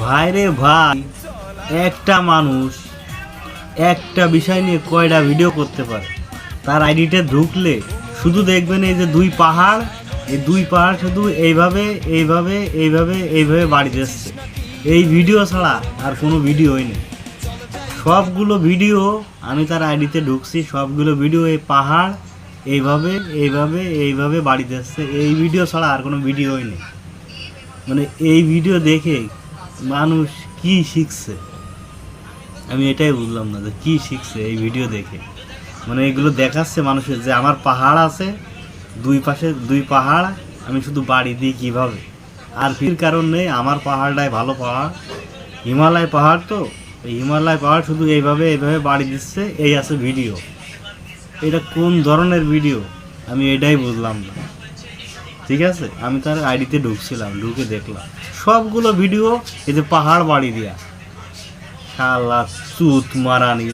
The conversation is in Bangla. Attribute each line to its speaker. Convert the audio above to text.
Speaker 1: ভাইরে ভাই, একটা মানুষ একটা বিষয় নিয়ে কয়টা ভিডিও করতে পারে? তার আইডিতে ঢুকলে শুধু দেখবেন এই যে দুই পাহাড়, এই দুই পাহাড় শুধু এইভাবে এইভাবে এইভাবে এইভাবে বাড়ি যাচ্ছে এই ভিডিও ছাড়া আর কোনো ভিডিও হয়নি সবগুলো ভিডিও আমি তার আইডিতে ঢুকছি, সবগুলো ভিডিও এই পাহাড়, এইভাবে এইভাবে এইভাবে বাড়ি যাচ্ছে এই ভিডিও ছাড়া আর কোনো ভিডিও হয়নি মানে এই ভিডিও দেখে মানুষ কি শিখছে? আমি এটাই বুঝলাম না যে কি শিখছে এই ভিডিও দেখে। মানে এগুলো দেখাচ্ছে মানুষের যে আমার পাহাড় আছে, দুই পাশে, দুই পাহাড়, আমি শুধু বাড়ি দিই কীভাবে? আর ফির কারণ নেই, আমার পাহাড়টাই ভালো পাহাড়। হিমালয় পাহাড় তো হিমালয় পাহাড় শুধু এইভাবে এইভাবে বাড়ি দিচ্ছে, এই আছে ভিডিও এটা কোন ধরনের ভিডিও আমি এটাই বুঝলাম না। ঠিক আছে? আমি তার আইডিতে ঢুকছিলাম, ঢুকে দেখলাম। সবগুলো ভিডিও এই যে পাহাড় বাড়ি দিয়া। শালা চুত মারানি।